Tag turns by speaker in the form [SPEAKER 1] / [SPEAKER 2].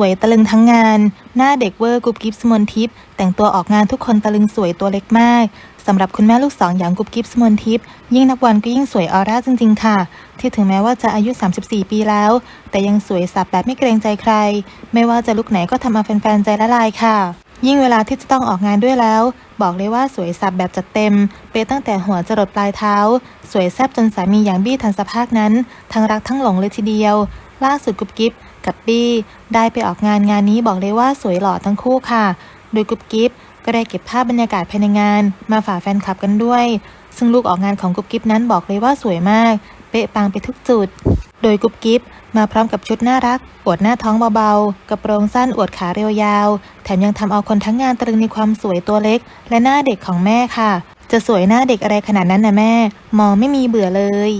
[SPEAKER 1] วยตะลึงทั้งงาน หน้าเด็กเวอร์กุบกิฟสมนทิพย์แต่งตัวออกงานทุกคนตะลึงสวยตัวเล็กมากสำหรับคุณแม่ลูกสองอย่างกุบกิฟสมนทิพย์ยิ่งนับวันก็ยิ่งสวยออร่าจริง ๆ ค่ะ ที่ถึงแม้ว่าจะอายุ 34 ปีแล้ว แต่ยังสวยสับแบบไม่เกรงใจใคร ไม่ว่าจะลุกไหนก็ทำเอาแฟนๆใจละลายค่ะ ยิ่งเวลาที่จะต้องออกงานด้วยแล้ว บอกเลยว่าสวยสับแบบจัดเต็มเปตั้งแต่หัวจรดปลายเท้า สวยแซ่บจนสามีอย่างบี้ทันสภาคนั้น ทั้งรักทั้งหลงเลยทีเดียว ล่าสุดกุบกิฟ กับบี้ได้ไปออกงานงานนี้บอกเลยว่าสวยหล่อทั้งคู่ค่ะ โดยกุ๊บกิฟก็ได้เก็บภาพบรรยากาศภายในงาน มาฝากแฟนคลับกันด้วย ซึ่งลูกออกงานของกุ๊บกิฟนั้นบอกเลยว่าสวยมาก เป๊ะปังไปทุกจุด โดยกุ๊บกิฟมาพร้อมกับชุดน่ารัก อวดหน้าท้องเบาๆ กระโปรงสั้นอวดขาเรียวยาว แถมยังทำเอาคนทั้งงานตรึงในความสวยตัวเล็ก และหน้าเด็กของแม่ค่ะ จะสวยหน้าเด็กอะไรขนาดนั้นนะแม่ มองไม่มีเบื่อเลย